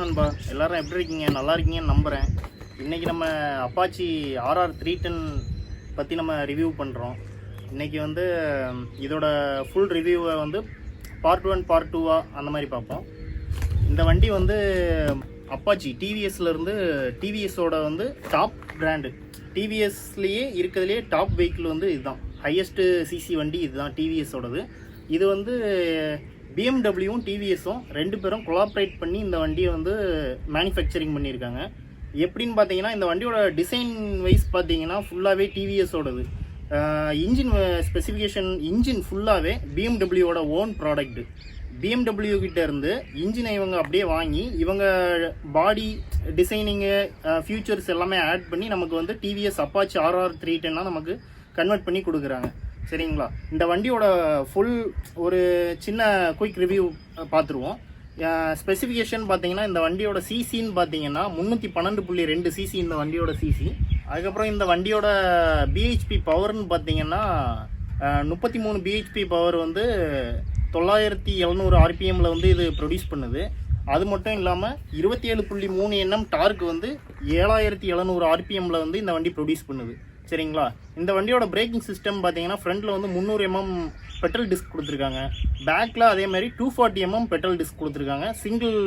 நண்பா. எல்லாரும் எப்படி இருக்கீங்க? நல்லா இருக்கீங்கன்னு நம்புகிறேன் இன்றைக்கி நம்ம அப்பாச்சி ஆர்ஆர் த்ரீ டென் பற்றி நம்ம ரிவ்யூ பண்ணுறோம் இன்றைக்கி வந்து இதோட ஃபுல் ரிவ்யூவை வந்து பார்ட் ஒன் பார்ட் டூவா அந்த மாதிரி பார்ப்போம். இந்த வண்டி வந்து அப்பாச்சி டிவிஎஸ்லேருந்து டிவிஎஸோட வந்து டாப் பிராண்டு டிவிஎஸ்லேயே இருக்கிறதுலே டாப் வெஹிக்கிள் வந்து இதுதான். ஹையஸ்ட்டு சிசி வண்டி இதுதான் டிவிஎஸோடது இது வந்து பிஎம்டபிள்யூவும் டிவிஎஸும் ரெண்டு பேரும் கொலாப்ரேட் பண்ணி இந்த வண்டியை வந்து மேனுஃபேக்சரிங் பண்ணியிருக்காங்க. எப்படின்னு பார்த்தீங்கன்னா இந்த வண்டியோட டிசைன் வைஸ் பார்த்தீங்கன்னா ஃபுல்லாகவே டிவிஎஸோடது இன்ஜின் ஸ்பெசிஃபிகேஷன் இன்ஜின் ஃபுல்லாகவே பிஎம்டபிள்யூவோட ஓன் ப்ராடக்ட் பிஎம்டபிள்யூ கிட்டேருந்து இன்ஜினை இவங்க அப்படியே வாங்கி இவங்க பாடி டிசைனிங்கு ஃபியூச்சர்ஸ் எல்லாமே ஆட் பண்ணி நமக்கு வந்து டிவிஎஸ் அப்பாச்சி ஆர்ஆர் த்ரீ டென்னாக நமக்கு கன்வெர்ட் பண்ணி கொடுக்குறாங்க. சரிங்களா? இந்த வண்டியோட ஃபுல் ஒரு சின்ன குயிக் ரிவ்யூ பார்த்துருவோம் ஸ்பெசிஃபிகேஷன் பார்த்தீங்கன்னா இந்த வண்டியோட சிசின்னு பார்த்தீங்கன்னா முந்நூற்றி பன்னெண்டு புள்ளி ரெண்டு சிசி இந்த வண்டியோட சிசி அதுக்கப்புறம் இந்த வண்டியோட பிஹெச்பி பவர்னு பார்த்தீங்கன்னா முப்பத்தி மூணு பிஹெச்பி பவர் வந்து தொள்ளாயிரத்தி எழுநூறு ஆர்பிஎம்மில் வந்து இது ப்ரொடியூஸ் பண்ணுது. அது மட்டும் இல்லாமல் இருபத்தி ஏழு புள்ளி மூணு எண்ணம் டார்க் வந்து ஏழாயிரத்தி எழுநூறு ஆர்பிஎம்மில் வந்து இந்த வண்டி ப்ரொடியூஸ் பண்ணுது. சரிங்களா? இந்த வண்டியோட பிரேக்கிங் சிஸ்டம் பார்த்தீங்கன்னா ஃப்ரண்ட்டில் வந்து முந்நூறு எம்எம் பெட்ரோல் டிஸ்க் கொடுத்துருக்காங்க. பேக்கில் அதே மாதிரி two forty mm petrol disc கொடுத்துருக்காங்க. சிங்கிள்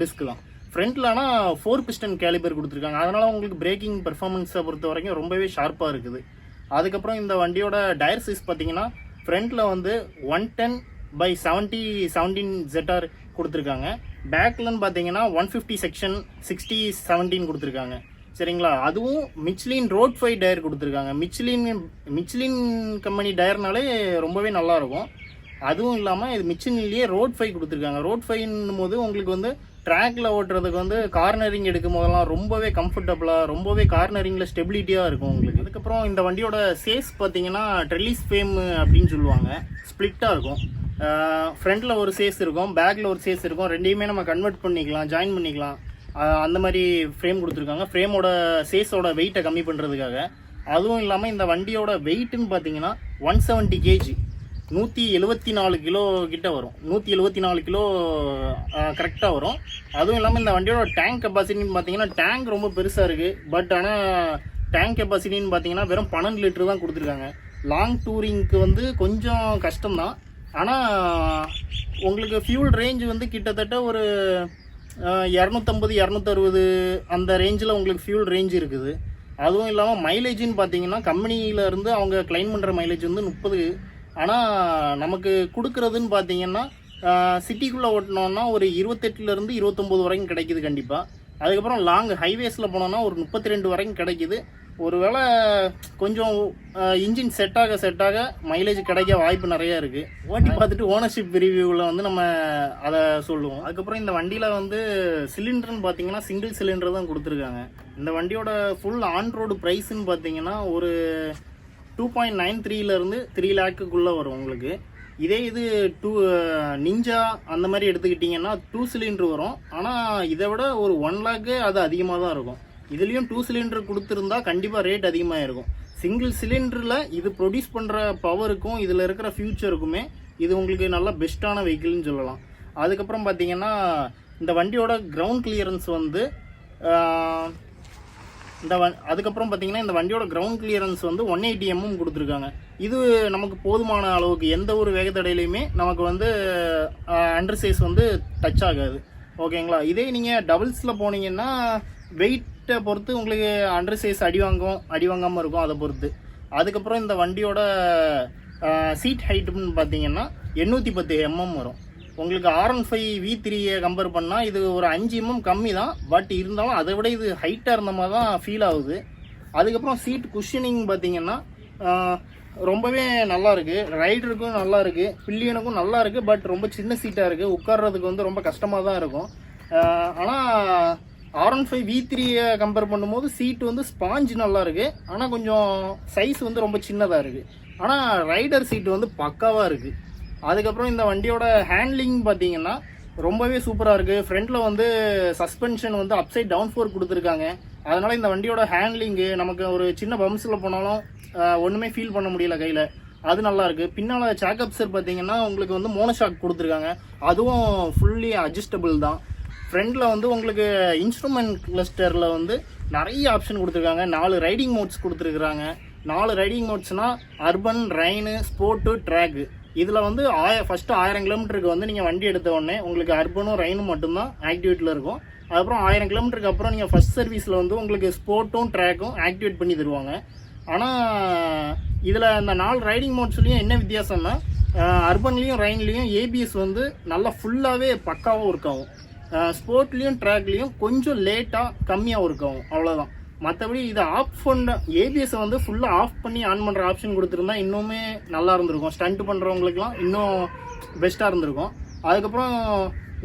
டிஸ்க் தான். ஃப்ரண்ட்டில் ஆனால் ஃபோர் பிஸ்டன் கேலிபர் கொடுத்துருக்காங்க. அதனால் உங்களுக்கு பிரேக்கிங் பெர்ஃபார்மன்ஸை பொறுத்த வரைக்கும் ரொம்பவே ஷார்ப்பாக இருக்குது. அதுக்கப்புறம் இந்த வண்டியோட டயர் சைஸ் பார்த்தீங்கன்னா ஃப்ரண்ட்டில் வந்து one ten by seventy seventeen ஜெட்டார் கொடுத்துருக்காங்க. பேக்லன்னு பார்த்தீங்கன்னா one fifty section sixty seventeen கொடுத்துருக்காங்க. சரிங்களா? அதுவும் மிச்லின் ரோட் ஃபை டயர் கொடுத்துருக்காங்க. மிச்லின் மிச்லின் கம்பெனி டயர்னாலே ரொம்பவே நல்லா இருக்கும் அதுவும் இல்லாமல் இது மிச்சின்லேயே ரோட் ஃபை கொடுத்துருக்காங்க. ரோட் ஃபைன்னும் போது உங்களுக்கு வந்து ட்ராக்ல ஓட்டுறதுக்கு வந்து கார்னரிங் எடுக்கும் போதெல்லாம் ரொம்பவே கம்ஃபர்டபுளாக ரொம்பவே கார்னரிங்கில் ஸ்டெபிலிட்டியாக இருக்கும் உங்களுக்கு. அதுக்கப்புறம் இந்த வண்டியோட சேஸ் பார்த்தீங்கன்னா ட்ரெல்லிஸ் ஃபேம் அப்படின்னு சொல்லுவாங்க. ஸ்ப்ளிட்டாக இருக்கும். ஃப்ரண்ட்டில் ஒரு சேஸ் இருக்கும் பேக்கில் ஒரு சேஸ் இருக்கும். ரெண்டையுமே நம்ம கன்வெர்ட் பண்ணிக்கலாம் ஜாயின் பண்ணிக்கலாம். அந்த மாதிரி ஃப்ரேம் கொடுத்துருக்காங்க. ஃப்ரேமோட சேஸோட வெயிட்டை கம்மி பண்ணுறதுக்காக அதுவும் இல்லாமல் இந்த வண்டியோட வெயிட்டுன்னு பார்த்தீங்கன்னா ஒன் செவன்ட்டி கேஜி நூற்றி எழுபத்தி நாலு கிலோ கிட்ட வரும். நூற்றி எழுபத்தி நாலு கிலோ கரெக்டாக வரும். அதுவும் இல்லாமல் இந்த வண்டியோட டேங்க் கெப்பாசிட்டின்னு பார்த்தீங்கன்னா டேங்க் ரொம்ப பெருசாக இருக்குது பட் ஆனால் டேங்க் கெப்பாசிட்டின்னு பார்த்தீங்கன்னா வெறும் பன்னெண்டு லிட்டர் தான் கொடுத்துருக்காங்க. லாங் டூரிங்க்கு வந்து கொஞ்சம் கஷ்டம்தான். ஆனால் உங்களுக்கு ஃபியூல் ரேஞ்ச் வந்து கிட்டத்தட்ட ஒரு இரநூத்தம்பது இரநூத்தறுபது அந்த ரேஞ்சில் உங்களுக்கு ஃபியூல் ரேஞ்ச் இருக்குது. அதுவும் இல்லாமல் மைலேஜின்னு பார்த்தீங்கன்னா கம்பெனியிலேருந்து அவங்க கிளைம் பண்ணுற மைலேஜ் வந்து முப்பது. ஆனால் நமக்கு கொடுக்குறதுன்னு பார்த்தீங்கன்னா சிட்டிக்குள்ளே ஓட்டினோன்னா ஒரு இருபத்தெட்டுலேருந்து இருபத்தொம்போது வரைக்கும் கிடைக்குது கண்டிப்பாக அதுக்கப்புறம் லாங் ஹைவேஸில் போனோன்னா ஒரு முப்பத்தி ரெண்டு வரைக்கும் கிடைக்கிது. ஒருவேளை கொஞ்சம் இன்ஜின் செட் ஆக செட் ஆக மைலேஜ் கிடைக்க வாய்ப்பு நிறைய இருக்குது ஓட்டி பார்த்துட்டு ஓனர்ஷிப் ரிவ்யூவில் வந்து நம்ம அதை சொல்லுவோம். அதுக்கப்புறம் இந்த வண்டியில் வந்து சிலிண்டர்னு பார்த்தீங்கன்னா சிங்கிள் சிலிண்டர் தான் கொடுத்துருக்காங்க. இந்த வண்டியோட ஃபுல் ஆன் ரோடு ப்ரைஸ்ன்னு பார்த்தீங்கன்னா ஒரு டூ பாயிண்ட் நைன் த்ரீலேருந்து த்ரீ லேக்குக்குள்ளே வரும் உங்களுக்கு. இதே இது டூ நிஞ்சா அந்த மாதிரி எடுத்துக்கிட்டிங்கன்னா டூ சிலிண்டர் வரும். ஆனால் இதை விட ஒரு ஒன் லேக்கு அது அதிகமாக தான் இருக்கும். இதுலேயும் டூ சிலிண்டர் கொடுத்துருந்தா கண்டிப்பாக ரேட் அதிகமாக இருக்கும் சிங்கிள் சிலிண்டரில் இது ப்ரொடியூஸ் பண்ணுற பவருக்கும் இதில் இருக்கிற ஃபியூச்சருக்குமே இது உங்களுக்கு நல்ல பெஸ்ட்டான வெஹிக்கிள்னு சொல்லலாம். அதுக்கப்புறம் பார்த்தீங்கன்னா இந்த வண்டியோட கிரவுண்ட் கிளியரன்ஸ் வந்து இந்த வ அதுக்கப்புறம் பார்த்தீங்கன்னா இந்த வண்டியோட கிரவுண்ட் கிளியரன்ஸ் வந்து ஒன் எயிட்டி எம்எம் கொடுத்துருக்காங்க. இது நமக்கு போதுமான அளவுக்கு எந்த ஒரு வேகத்தடையிலையுமே நமக்கு வந்து அண்டர் சைஸ் வந்து டச் ஆகாது. ஓகேங்களா இதே நீங்கள் டபுள்ஸில் போனீங்கன்னா வெயிட்டை பொறுத்து உங்களுக்கு அண்டர் சைஸ் அடி வாங்கும் அடி வாங்காமல் இருக்கும் அதை பொறுத்து. அதுக்கப்புறம் இந்த வண்டியோட சீட் ஹைட்டுன்னு பார்த்தீங்கன்னா எண்ணூற்றி பத்து எம்எம் வரும். உங்களுக்கு ஆர் ஒன் ஃபைவ் வி த்ரீயை கம்பேர் பண்ணால் இது ஒரு அஞ்சு எம்எம் கம்மி தான். பட் இருந்தாலும் அதை விட இது ஹைட்டாக இருந்த மாதிரி தான் ஃபீல் ஆகுது. அதுக்கப்புறம் சீட் குஷனிங் பார்த்தீங்கன்னா ரொம்பவே நல்லா இருக்குது ரைடருக்கும் நல்லா இருக்குது பில்லியனுக்கும் நல்லா இருக்குது பட் ரொம்ப சின்ன சீட்டாக இருக்குது உட்கார்றதுக்கு வந்து ரொம்ப கஷ்டமாக தான் இருக்கும். ஆனால் ஆர் ஒன் ஃபைவ் வி த்ரீயை கம்பேர் பண்ணும்போது சீட்டு வந்து ஸ்பாஞ்ச் நல்லாயிருக்கு ஆனால் கொஞ்சம் சைஸ் வந்து ரொம்ப சின்னதாக இருக்குது ஆனால் ரைடர் சீட்டு வந்து பக்காவாக இருக்குது அதுக்கப்புறம் இந்த வண்டியோட ஹேண்ட்லிங் பார்த்தீங்கன்னா ரொம்பவே சூப்பராக இருக்குது ஃப்ரண்ட்டில் வந்து சஸ்பென்ஷன் வந்து அப்சைட் டவுன் ஃபோர் கொடுத்துருக்காங்க. அதனால் இந்த வண்டியோட ஹேண்ட்லிங்கு நமக்கு ஒரு சின்ன பம்ப்ஸில் போனாலும் ஒன்றுமே ஃபீல் பண்ண முடியல கையில். அது நல்லா இருக்குது பின்னால் சாக்கப்சர் பார்த்தீங்கன்னா உங்களுக்கு வந்து மோனோஷாக் கொடுத்துருக்காங்க. அதுவும் ஃபுல்லி அட்ஜஸ்டபிள் தான். ஃப்ரண்டில் வந்து உங்களுக்கு இன்ஸ்ட்ருமெண்ட் கிளஸ்டரில் வந்து நிறைய ஆப்ஷன் கொடுத்துருக்காங்க. நாலு ரைடிங் மோட்ஸ் கொடுத்துருக்குறாங்க. நாலு ரைடிங் மோட்ஸ்னால் அர்பன் ரைனு ஸ்போர்ட்டு ட்ராக்கு இதில் வந்து ஆய ஃபஸ்ட்டு ஆயிரம் கிலோமீட்டருக்கு வந்து நீங்கள் வண்டி எடுத்த உடனே உங்களுக்கு அர்பனும் ரெயினும் மட்டும்தான் ஆக்டிவேட்டில் இருக்கும். அதுக்கப்புறம் ஆயிரம் கிலோமீட்டருக்கு அப்புறம் நீங்கள் ஃபஸ்ட் சர்வீஸில் வந்து உங்களுக்கு ஸ்போர்ட்டும் ட்ராக்கும் ஆக்டிவேட் பண்ணி தருவாங்க. ஆனால் இதில் இந்த நாலு ரைடிங் மோட்ஸ்லேயும் என்ன வித்தியாசம்னா அர்பன்லேயும் ரெயின்லேயும் ஏபிஎஸ் வந்து நல்லா ஃபுல்லாகவே பக்காவாக ஒர்க் ஆகும். ஸ்போர்ட்லேயும் ட்ராக்லேயும் கொஞ்சம் லேட்டாக கம்மியாக ஒர்க் ஆகும் அவ்வளோதான் மற்றபடி இதை ஆஃப் பண்ண ஏபிஎஸ் வந்து ஃபுல்லாக ஆஃப் பண்ணி ஆன் பண்ணுற ஆப்ஷன் கொடுத்துருந்தா இன்னுமே நல்லா இருந்திருக்கும். ஸ்டண்ட் பண்ணுறவங்களுக்குலாம் இன்னும் பெஸ்ட்டாக இருந்திருக்கும். அதுக்கப்புறம்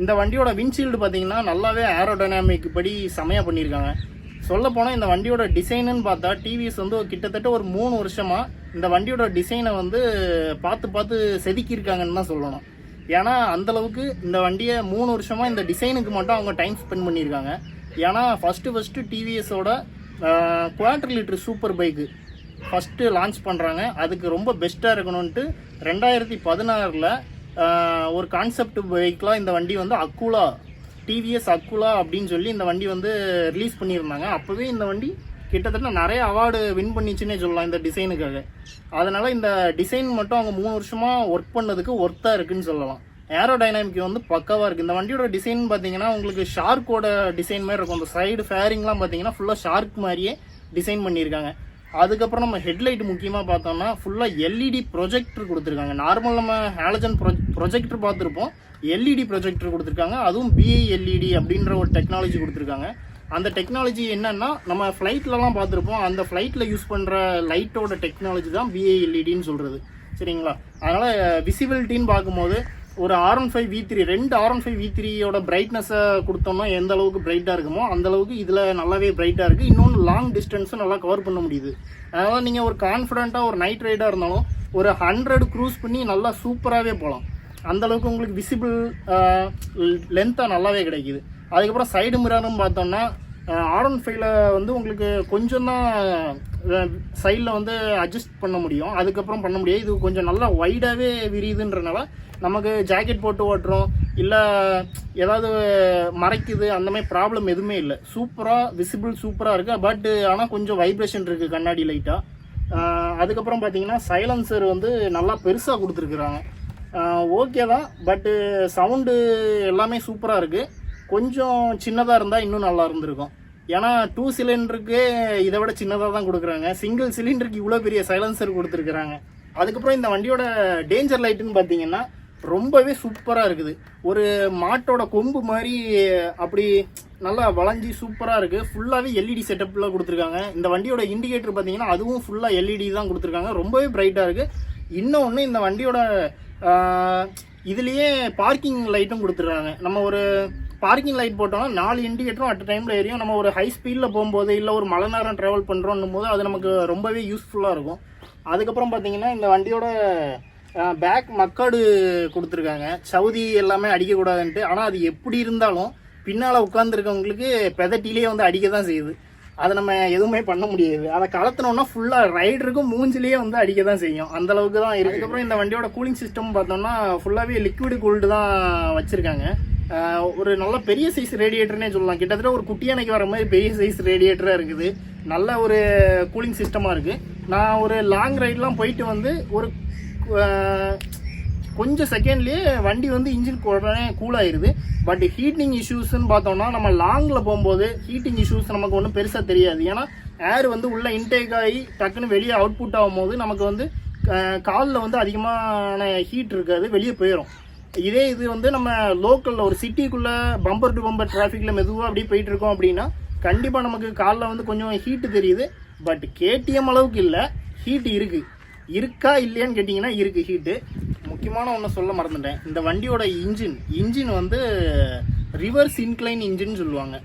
இந்த வண்டியோட விண்ட்ஷீல்டு பார்த்தீங்கன்னா நல்லாவே ஏரோடைனாமிக் படி செமையாக பண்ணியிருக்காங்க. சொல்ல போனால் இந்த வண்டியோட டிசைனுன்னு பார்த்தா டிவிஎஸ் வந்து கிட்டத்தட்ட ஒரு மூணு வருஷமாக இந்த வண்டியோட டிசைனை வந்து பார்த்து பார்த்து செதுக்கியிருக்காங்கன்னு தான் சொல்லணும். ஏன்னா அந்தளவுக்கு இந்த வண்டியை மூணு வருஷமாக இந்த டிசைனுக்கு மட்டும் அவங்க டைம் ஸ்பெண்ட் பண்ணியிருக்காங்க. ஏன்னா first first டிவிஎஸோட quarter litre super bike first launch பண்ணுறாங்க அதுக்கு ரொம்ப பெஸ்ட்டாக இருக்கணும்ன்ட்டு ரெண்டாயிரத்தி பதினாறில் ஒரு கான்செப்ட் பைக்கெலாம் இந்த வண்டி வந்து அக்குலா டிவிஎஸ் அக்குலா அப்படின்னு சொல்லி இந்த வண்டி வந்து ரிலீஸ் பண்ணியிருந்தாங்க. அப்போவே இந்த வண்டி கிட்டத்தட்ட நிறைய அவார்டு வின் பண்ணிச்சுன்னே சொல்லலாம் இந்த டிசைனுக்காக அதனால் இந்த டிசைன் மட்டும் அவங்க மூணு வருஷமாக ஒர்க் பண்ணதுக்கு ஒர்த்தாக இருக்குன்னு சொல்லலாம். ஏரோ டைனாமிக் வந்து பக்காவாக இருக்குது இந்த வண்டியோட டிசைன் பார்த்தீங்கன்னா உங்களுக்கு ஷார்க்கோட டிசைன் மாதிரி இருக்கும். அந்த சைடு ஃபேரிங்லாம் பார்த்தீங்கன்னா ஃபுல்லாக ஷார்க் மாதிரியே டிசைன் பண்ணியிருக்காங்க. அதுக்கப்புறம் நம்ம ஹெட்லைட் முக்கியமாக பார்த்தோம்னா ஃபுல்லாக எல்இடி ப்ரொஜெக்டர் கொடுத்துருக்காங்க. நார்மல் நம்ம ஹேலஜன் ப்ரொ ப்ரொஜெக்டர் பார்த்துருப்போம். எல்இடி ப்ரொஜெக்டர் கொடுத்துருக்காங்க. அதுவும் பிஐ எல்இடி அப்படின்ற ஒரு டெக்னாலஜி கொடுத்துருக்காங்க. அந்த டெக்னாலஜி என்னன்னா நம்ம ஃப்ளைட்லலாம் பார்த்துருப்போம். அந்த ஃப்ளைட்டில் யூஸ் பண்ணுற லைட்டோட டெக்னாலஜி தான் விஐஎல்இடின்னு சொல்கிறது சரிங்களா? அதனால் விசிபிலிட்டின்னு பார்க்கும்போது ஒரு R one five V three ரெண்டு ஆர் ஒன் ஃபைவ் வி த்ரீயோட பிரைட்னஸை கொடுத்தோம்னா எந்த அளவுக்கு பிரைட்டாக இருக்குமோ அந்த அளவுக்கு இதில் நல்லாவே பிரைட்டாக இருக்குது இன்னொன்று லாங் டிஸ்டன்ஸும் நல்லா கவர் பண்ண முடியுது. அதனால் நீங்கள் ஒரு கான்ஃபிடண்ட்டாக ஒரு நைட் ரைடாக இருந்தாலும் ஒரு ஹண்ட்ரட் க்ரூஸ் பண்ணி நல்லா சூப்பராகவே போகலாம் அந்தளவுக்கு உங்களுக்கு விசிபிள் லென்த்தாக நல்லாவே கிடைக்கிது. அதுக்கப்புறம் சைடு மிரரும் பார்த்தோம்னா ஆர் ஒன் ஃபைவ்ல வந்து உங்களுக்கு கொஞ்சம் தான் சைடில் வந்து அட்ஜஸ்ட் பண்ண முடியும். அதுக்கப்புறம் பண்ண முடியாது. இது கொஞ்சம் நல்லா வைடாகவே விரியுதுன்றனால நமக்கு ஜாக்கெட் போட்டு ஓட்டுறோம். இல்லை ஏதாவது மறைக்குது அந்த மாதிரி ப்ராப்ளம் எதுவுமே இல்லை. சூப்பராக விசிபிள் சூப்பராக இருக்குது பட் ஆனால் கொஞ்சம் வைப்ரேஷன் இருக்குது கண்ணாடி லைட்டாக அதுக்கப்புறம் பார்த்தீங்கன்னா சைலன்சர் வந்து நல்லா பெருசாக கொடுத்துருக்குறாங்க. ஓகே தான். பட்டு சவுண்டு எல்லாமே சூப்பராக இருக்குது கொஞ்சம் சின்னதாக இருந்தால் இன்னும் நல்லா இருந்திருக்கும். ஏன்னா டூ சிலிண்டருக்கு இதை விட சின்னதாக தான் கொடுக்குறாங்க. சிங்கிள் சிலிண்டருக்கு இவ்வளோ பெரிய சைலன்சர் கொடுத்துருக்குறாங்க. அதுக்கப்புறம் இந்த வண்டியோட டேஞ்சர் லைட்டுன்னு பார்த்தீங்கன்னா ரொம்பவே சூப்பராக இருக்குது. ஒரு மாட்டோட கொம்பு மாதிரி அப்படி நல்லா வளைஞ்சி சூப்பராக இருக்குது ஃபுல்லாகவே எல்இடி செட்டப்பில் கொடுத்துருக்காங்க. இந்த வண்டியோட இண்டிகேட்டர் பார்த்தீங்கன்னா அதுவும் ஃபுல்லாக எல்இடி தான் கொடுத்துருக்காங்க. ரொம்பவே பிரைட்டாக இருக்குது இன்னொன்று இந்த வண்டியோட இதுலேயே பார்க்கிங் லைட்டும் கொடுத்துருக்காங்க. நம்ம ஒரு பார்க்கிங் லைட் போட்டோம்னா நாலு இண்டிகேட்டரும் அட் டைமில் எரியும். நம்ம ஒரு ஹை ஸ்பீடில் போகும்போது இல்லை ஒரு மழை நேரம் ட்ராவல் பண்ணுறோன்னும் போது அது நமக்கு ரொம்பவே யூஸ்ஃபுல்லாக இருக்கும். அதுக்கப்புறம் பார்த்தீங்கன்னா இந்த வண்டியோட பேக் மக்காடு கொடுத்துருக்காங்க. சவுதி எல்லாமே அடிக்கக்கூடாதுன்ட்டு. ஆனால் அது எப்படி இருந்தாலும் பின்னால் உட்காந்துருக்கவங்களுக்கு பெதட்டிலேயே வந்து அடிக்க தான் செய்யுது. அதை நம்ம எதுவுமே பண்ண முடியாது. அதை கலத்தினோம்னா ஃபுல்லாக ரைடருக்கும் மூஞ்சிலேயே வந்து அடிக்க தான் செய்யும். அந்த அளவுக்கு தான் இருக்கு. அதுக்கப்புறம் இந்த வண்டியோட கூலிங் சிஸ்டம் பார்த்தோம்னா ஃபுல்லாகவே லிக்விட் கூல்டு தான் வச்சுருக்காங்க. ஒரு நல்ல பெரிய சைஸ் ரேடியேட்டர்னே சொல்லலாம். கிட்டத்தட்ட ஒரு குட்டியானைக்கு வர மாதிரி பெரிய சைஸ் ரேடியேட்டராக இருக்குது. நல்ல ஒரு கூலிங் சிஸ்டமாக இருக்குது நான் ஒரு லாங் ரைட்லாம் போயிட்டு வந்து ஒரு கொஞ்சம் செகண்ட்லேயே வண்டி வந்து இன்ஜின் உடனே கூலாயிருது பட் ஹீட்டிங் இஷ்யூஸ்ன்னு பார்த்தோம்னா நம்ம லாங்கில் போகும்போது ஹீட்டிங் இஷ்யூஸ் நமக்கு ஒன்றும் பெருசாக தெரியாது. ஏன்னா ஏர் வந்து உள்ளே இன்டேக் ஆகி டக்குன்னு வெளியே அவுட்புட் ஆகும்போது நமக்கு வந்து காலில் வந்து அதிகமான ஹீட் இருக்காது. வெளியே போயிடும் இதே இது வந்து நம்ம லோக்கலில் ஒரு சிட்டிக்குள்ளே பம்பர் டு பம்பர் டிராஃபிக்கில் மெதுவாக அப்படியே போயிட்டுருக்கோம் அப்படின்னா கண்டிப்பாக நமக்கு காலில் வந்து கொஞ்சம் ஹீட்டு தெரியுது. பட் கேடிஎம் அளவுக்கு இல்லை ஹீட் இருக்குது இருக்கா இல்லையான்னு கேட்டிங்கன்னா இருக்குது ஹீட்டு முக்கியமான ஒன்று சொல்ல மறந்துட்டேன். இந்த வண்டியோட இன்ஜின் இன்ஜின் வந்து ரிவர்ஸ் இன்க்ளைன் இன்ஜின் சொல்லுவாங்க.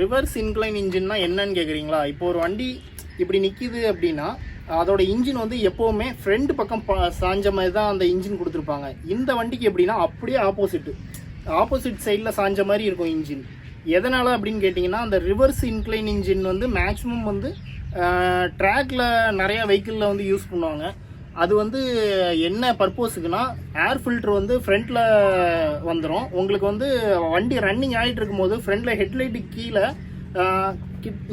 ரிவர்ஸ் இன்க்ளைன் இன்ஜின்னா என்னன்னு கேட்குறீங்களா இப்போ ஒரு வண்டி இப்படி நிற்கிது அப்படின்னா அதோட இன்ஜின் வந்து எப்போவுமே ஃப்ரண்ட் பக்கம் ப- சாஞ்ச மாதிரி தான் அந்த இன்ஜின் கொடுத்துருப்பாங்க. இந்த வண்டிக்கு எப்படின்னா அப்படியே ஆப்போசிட்டு ஆப்போசிட் சைடில் சாஞ்ச மாதிரி இருக்கும் இன்ஜின் எதனால் அப்படின்னு கேட்டிங்கன்னா அந்த ரிவர்ஸ் இன்க்ளைன் இன்ஜின் வந்து மேக்ஸிமம் வந்து ட்ராக்ல நிறைய வெஹிக்கிளில் வந்து யூஸ் பண்ணுவாங்க. அது வந்து என்ன பர்போஸுக்குன்னா ஏர் ஃபில்டர் வந்து ஃப்ரண்ட்டில் வந்துடும் உங்களுக்கு வந்து வண்டி ரன்னிங் ஆகிட்டு இருக்கும்போது ஃப்ரண்ட்டில் ஹெட்லைட்டுக்கு கீழே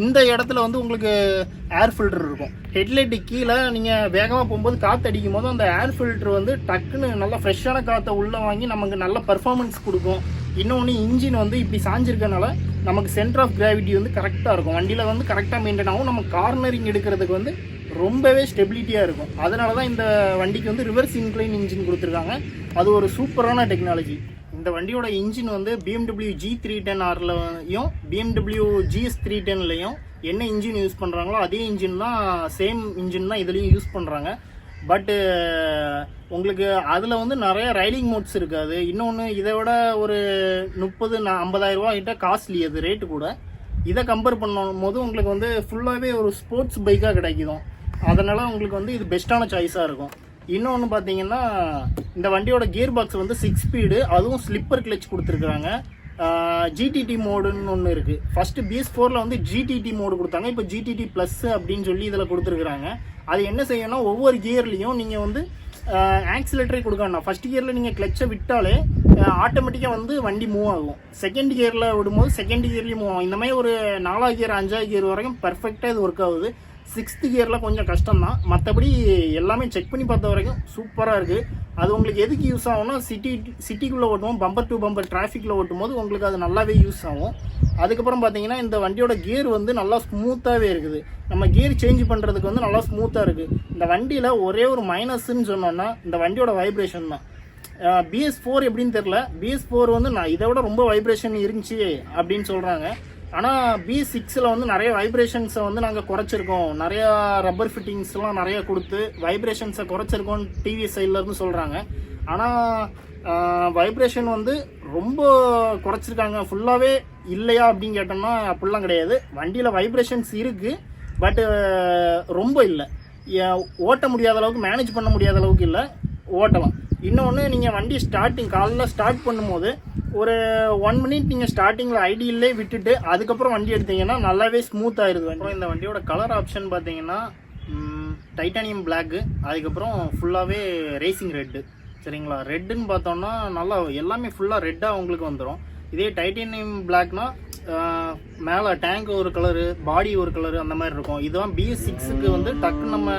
இந்த இடத்துல வந்து உங்களுக்கு ஏர் ஃபில்டர் இருக்கும். ஹெட்லைட்டு கீழே நீங்கள் வேகமாக போகும்போது காற்று அடிக்கும் போது அந்த ஏர் ஃபில்டர் வந்து டக்குன்னு நல்லா ஃப்ரெஷ்ஷான காற்றை உள்ளே வாங்கி நமக்கு நல்ல பர்ஃபார்மன்ஸ் கொடுக்கும். இன்னொன்று இன்ஜின் வந்து இப்படி சாஞ்சிருக்கனால நமக்கு சென்டர் ஆஃப் கிராவிட்டி வந்து கரெக்டாக இருக்கும். வண்டியில் வந்து கரெக்டாக மெயின்டைன் ஆகும். நம்ம கார்னரிங் எடுக்கிறதுக்கு வந்து ரொம்பவே ஸ்டெபிலிட்டியாக இருக்கும். அதனால தான் இந்த வண்டிக்கு வந்து ரிவர்ஸ் இன்க்ளைன் இன்ஜின் கொடுத்துருக்காங்க. அது ஒரு சூப்பரான டெக்னாலஜி இந்த வண்டியோட இன்ஜின் வந்து பிஎம்டபிள்யூ ஜி த்ரீ டென் ஆர்லையும் பிஎம்டபிள்யூ ஜிஎஸ் த்ரீ டென்லையும் என்ன இன்ஜின் யூஸ் பண்ணுறாங்களோ அதே இன்ஜின் தான் சேம் இன்ஜின் தான் இதுலேயும் யூஸ் பண்ணுறாங்க பட்டு உங்களுக்கு அதில் வந்து நிறைய ரைடிங் மோட்ஸ் இருக்காது. இன்னொன்று இதை விட ஒரு முப்பது ஐம்பதாயிரரூபா கிட்ட காஸ்ட்லி அது ரேட்டு கூட. இதை கம்பேர் பண்ணும் போது உங்களுக்கு வந்து ஃபுல்லாகவே ஒரு ஸ்போர்ட்ஸ் பைக்காக கிடைக்குதும். அதனால் உங்களுக்கு வந்து இது பெஸ்ட்டான சாய்ஸாக இருக்கும். இன்னொன்று பார்த்தீங்கன்னா இந்த வண்டியோட கியர் பாக்ஸ் வந்து சிக்ஸ் ஸ்பீடு அதுவும் ஸ்லிப்பர் கிளச் கொடுத்துருக்குறாங்க ஜிடிடி மோடுன்னு ஒன்று இருக்குது ஃபஸ்ட்டு பிஎஸ் ஃபோரில் வந்து ஜிடிடி மோடு கொடுத்தாங்க. இப்போ ஜிடிடி ப்ளஸ் அப்படின்னு சொல்லி இதில் கொடுத்துருக்குறாங்க அது என்ன செய்யணும்னா ஒவ்வொரு கியர்லேயும் நீங்கள் வந்து ஆக்சிலேட்டரே கொடுக்க வேண்டாம். ஃபஸ்ட் கியரில் நீங்கள் கிளச்சை விட்டாலே ஆட்டோமேட்டிக்காக வந்து வண்டி மூவ் ஆகும். செகண்ட் கியரில் விடும்போது செகண்ட் கியர்லேயும் மூவ் ஆகும். இந்த மாதிரி ஒரு நாலாவது கியர் அஞ்சாவது கியர் வரைக்கும் பர்ஃபெக்டாக இது ஒர்க் ஆகுது. சிக்ஸ்த் கியரில் கொஞ்சம் கஷ்டம் தான் மற்றபடி எல்லாமே செக் பண்ணி பார்த்த வரைக்கும் சூப்பராக இருக்குது அது உங்களுக்கு எதுக்கு யூஸ் ஆகும்னா சிட்டி சிட்டிக்குள்ளே ஓட்டுவோம் பம்பர் டு பம்பர் டிராஃபிக்கில் ஓட்டும் போது உங்களுக்கு அது நல்லாவே யூஸ் ஆகும். அதுக்கப்புறம் பார்த்தீங்கன்னா இந்த வண்டியோட கியர் வந்து நல்லா ஸ்மூத்தாகவே இருக்குது. நம்ம கியர் சேஞ்ச் பண்ணுறதுக்கு வந்து நல்லா ஸ்மூத்தாக இருக்குது இந்த வண்டியில் ஒரே ஒரு மைனஸ்ன்னு சொன்னோன்னா இந்த வண்டியோட வைப்ரேஷன் தான். பிஎஸ் ஃபோர் எப்படின்னு தெரில பிஎஸ் ஃபோர் வந்து நான் இதை விட ரொம்ப வைப்ரேஷன் இருந்துச்சு அப்படின்னு சொல்கிறாங்க ஆனால் பி சிக்ஸில் வந்து நிறைய வைப்ரேஷன்ஸை வந்து நாங்கள் குறைச்சிருக்கோம். நிறையா ரப்பர் ஃபிட்டிங்ஸ்லாம் நிறைய கொடுத்து வைப்ரேஷன்ஸை குறைச்சிருக்கோம் டிவிஎஸ் சைட்லேருந்து சொல்கிறாங்க ஆனால் வைப்ரேஷன் வந்து ரொம்ப குறைச்சிருக்காங்க. ஃபுல்லாகவே இல்லையா அப்படின்னு கேட்டோம்னா அப்படிலாம் கிடையாது. வண்டியில் வைப்ரேஷன்ஸ் இருக்குது பட்டு ரொம்ப இல்லை. ஏ- ஓட்ட முடியாத அளவுக்கு மேனேஜ் பண்ண முடியாத அளவுக்கு இல்லை. ஓட்டலாம். இன்னொன்று நீங்கள் வண்டி ஸ்டார்டிங் காலைல ஸ்டார்ட் பண்ணும்போது ஒரு ஒன் மினிட் நீங்கள் ஸ்டார்டிங்கில் ஐடியிலே விட்டுட்டு அதுக்கப்புறம் வண்டி எடுத்தீங்கன்னா நல்லாவே ஸ்மூத் ஆயிருது அப்புறம் இந்த வண்டியோட கலர் ஆப்ஷன் பார்த்தீங்கன்னா டைட்டானியம் பிளாக்கு அதுக்கப்புறம் ஃபுல்லாகவே ரேசிங் ரெட்டு சரிங்களா? ரெட்டுன்னு பார்த்தோம்னா நல்லா எல்லாமே ஃபுல்லாக ரெட்டாக உங்களுக்கு வந்துடும் இதே டைட்டானியம் பிளாக்னா மேலே டேங்க் ஒரு கலரு பாடி ஒரு கலரு அந்த மாதிரி இருக்கும். இதுதான் பிஎஸ் சிக்ஸுக்கு வந்து டக்குன்னு நம்ம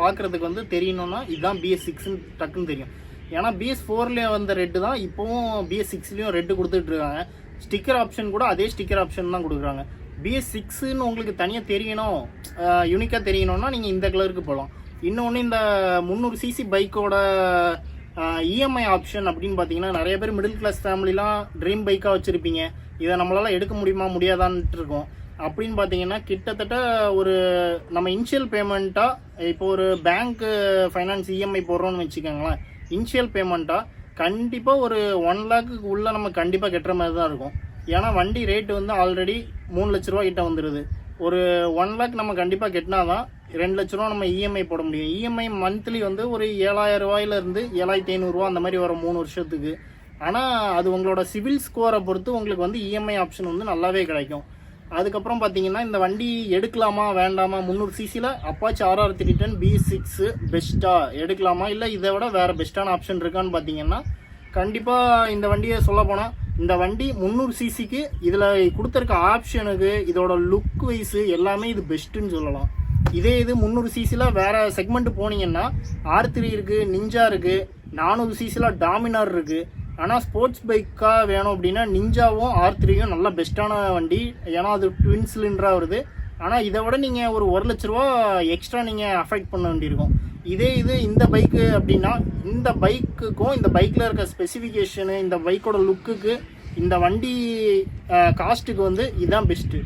பார்க்குறதுக்கு வந்து தெரியணும்னா இதுதான் பிஎஸ் சிக்ஸ்ன்னு டக்குன்னு தெரியும். ஏன்னா பிஎஸ் ஃபோர்லேயே வந்த ரெட்டு தான் இப்போவும் பிஎஸ் சிக்ஸ்லேயும் ரெட்டு கொடுத்துட்டு இருக்காங்க. ஸ்டிக்கர் ஆப்ஷன் கூட அதே ஸ்டிக்கர் ஆப்ஷன் தான் கொடுக்குறாங்க. பிஎஸ் சிக்ஸுன்னு உங்களுக்கு தனியாக தெரியணும் யூனிக்காக தெரியணும்னா நீங்கள் இந்த கலருக்கு போகலாம் இன்னொன்று இந்த முந்நூறு சிசி பைக்கோட இஎம்ஐ ஆப்ஷன் அப்படின்னு பார்த்தீங்கன்னா நிறைய பேர் மிடில் கிளாஸ் ஃபேமிலிலாம் ட்ரீம் பைக்காக வச்சுருப்பீங்க. இதை நம்மளால் எடுக்க முடியுமா முடியாதான்ட்டு இருக்கோம். அப்படின்னு பார்த்தீங்கன்னா கிட்டத்தட்ட ஒரு நம்ம இனிஷியல் பேமெண்ட்டாக இப்போ ஒரு பேங்க்கு ஃபைனான்ஸ் இஎம்ஐ போடுறோன்னு வச்சுக்கோங்களேன். இனிஷியல் பேமெண்ட்டாக கண்டிப்பாக ஒரு ஒன் லேக்குக்கு உள்ளே நம்ம கண்டிப்பாக கட்டுற மாதிரி தான் இருக்கும். ஏன்னா வண்டி ரேட்டு வந்து ஆல்ரெடி மூணு லட்ச ரூபா கிட்ட வந்துடுது ஒரு ஒன் லேக் நம்ம கண்டிப்பாக கட்டினா தான் ரெண்டு லட்ச ரூபா நம்ம இஎம்ஐ போட முடியும். இஎம்ஐ மந்த்லி வந்து ஒரு ஏழாயிரம் ரூபாயிலேருந்து ஏழாயிரத்தி ஐநூறுரூவா அந்த மாதிரி வரும் மூணு வருஷத்துக்கு. ஆனால் அது உங்களோட சிவில் ஸ்கோரை பொறுத்து உங்களுக்கு வந்து இஎம்ஐ ஆப்ஷன் வந்து நல்லாவே கிடைக்கும். அதுக்கப்புறம் பார்த்தீங்கன்னா இந்த வண்டி எடுக்கலாமா வேண்டாமா? முந்நூறு சிசியில் Apache RR three ten B six பெஸ்ட்டாக எடுக்கலாமா? இல்லை இதை விட வேறு பெஸ்ட்டான ஆப்ஷன் இருக்கான்னு பார்த்தீங்கன்னா கண்டிப்பாக இந்த வண்டியை சொல்ல போனால் இந்த வண்டி முந்நூறு சிசிக்கு இதில் கொடுத்துருக்க ஆப்ஷனுக்கு இதோட லுக் வைஸு எல்லாமே இது பெஸ்ட்டுன்னு சொல்லலாம். இதே இது முந்நூறு சிசியில் வேறு செக்மெண்ட் போனீங்கன்னா ஆர் த்ரீ இருக்குது நிஞ்சா இருக்குது நானூறு சிசியில் டாமினார் இருக்குது ஆனால் ஸ்போர்ட்ஸ் பைக்காக வேணும் அப்படின்னா நிஞ்சாவும் ஆர் த்ரீயும் நல்ல பெஸ்ட்டான வண்டி. ஏன்னா அது ட்வின் சிலிண்டராக வருது. ஆனால் இதை விட நீங்கள் ஒரு ஒரு லட்ச ரூபா எக்ஸ்ட்ரா நீங்கள் அஃபெக்ட் பண்ண வேண்டியிருக்கும். இதே இது இந்த பைக்கு அப்படின்னா இந்த பைக்குக்கும் இந்த பைக்கில் இருக்க ஸ்பெசிஃபிகேஷனு இந்த பைக்கோட லுக்குக்கு இந்த வண்டி காஸ்ட்டுக்கு வந்து இதுதான் பெஸ்ட்டு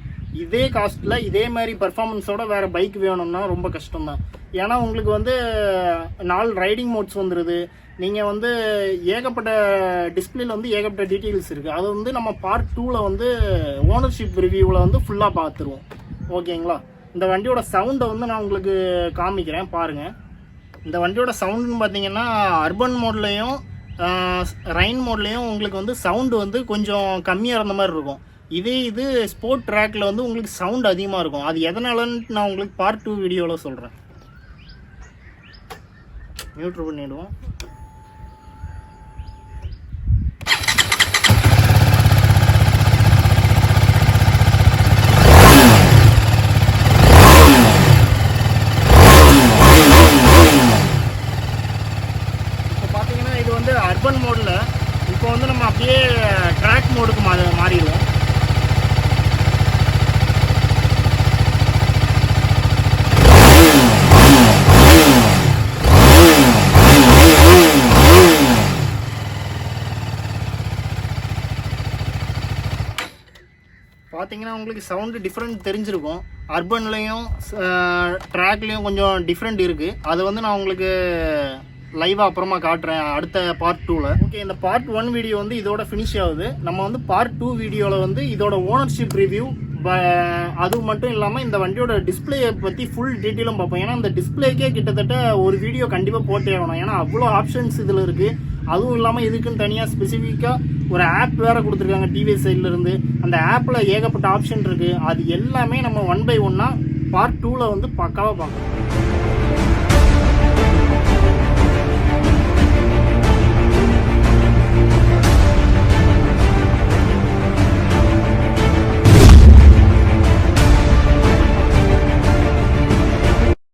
இதே காஸ்ட்டில் இதே மாதிரி பர்ஃபார்மன்ஸோட வேறு பைக் வேணும்னா ரொம்ப கஷ்டம் தான் ஏன்னா உங்களுக்கு வந்து நாலு ரைடிங் மோட்ஸ் வந்துடுது நீங்கள் வந்து ஏகப்பட்ட டிஸ்பிளேல வந்து ஏகப்பட்ட டீட்டெயில்ஸ் இருக்குது அது வந்து நம்ம பார்ட் டூவில் வந்து ஓனர்ஷிப் ரிவ்யூவில் வந்து ஃபுல்லாக பார்த்துருவோம். ஓகேங்களா? இந்த வண்டியோட சவுண்டை வந்து நான் உங்களுக்கு காமிக்கிறேன் பாருங்கள் இந்த வண்டியோட சவுண்டுன்னு பார்த்தீங்கன்னா அர்பன் மோட்லேயும் ரைன் மோட்லேயும் உங்களுக்கு வந்து சவுண்டு வந்து கொஞ்சம் கம்மியாக இருந்த மாதிரி இருக்கும். இதே இது ஸ்போர்ட் ட்ராக்ல வந்து உங்களுக்கு சவுண்ட் அதிகமாக இருக்கும். அது எதனாலன்னு நான் உங்களுக்கு பார்ட் டூ வீடியோவில் சொல்கிறேன் மியூட்ரு பண்ணிவிடுவோம் இப்போ பார்த்தீங்கன்னா இது வந்து அர்பன் மோடில் இப்போ வந்து நம்ம அப்படியே ட்ராக் மோடுக்கு மா மாறிடுவோம். பார்த்தீங்கன்னா உங்களுக்கு சவுண்டு டிஃப்ரெண்ட் தெரிஞ்சிருக்கும். அர்பன்லேயும் ட்ராக்லேயும் கொஞ்சம் டிஃப்ரெண்ட் இருக்குது அது வந்து நான் உங்களுக்கு லைவாக அப்புறமா காட்டுறேன் அடுத்த பார்ட் டூவில் ஓகே இந்த பார்ட் ஒன் வீடியோ வந்து இதோட ஃபினிஷ் ஆகுது. நம்ம வந்து பார்ட் டூ வீடியோவில் வந்து இதோட ஓனர்ஷிப் ரிவ்யூ அது மட்டும் இல்லாமல் இந்த வண்டியோட டிஸ்பிளேயை பற்றி ஃபுல் டீட்டெயிலும் பார்ப்போம். ஏன்னா இந்த டிஸ்பிளேக்கே கிட்டத்தட்ட ஒரு வீடியோ கண்டிப்பாக போட்டே ஆகணும். ஏன்னா அவ்வளோ ஆப்ஷன்ஸ் இதில் இருக்குது அதுவும் இல்லாமல் இதுக்குன்னு தனியாக ஸ்பெசிஃபிக்காக ஒரு ஆப் வேறு கொடுத்துருக்காங்க டிவிஎஸ் சைட்லேருந்து அந்த ஆப்பில் ஏகப்பட்ட ஆப்ஷன் இருக்குது அது எல்லாமே நம்ம ஒன் பை ஒன்னாக பார்ட் டூவில் வந்து பக்காவாக பார்க்கணும்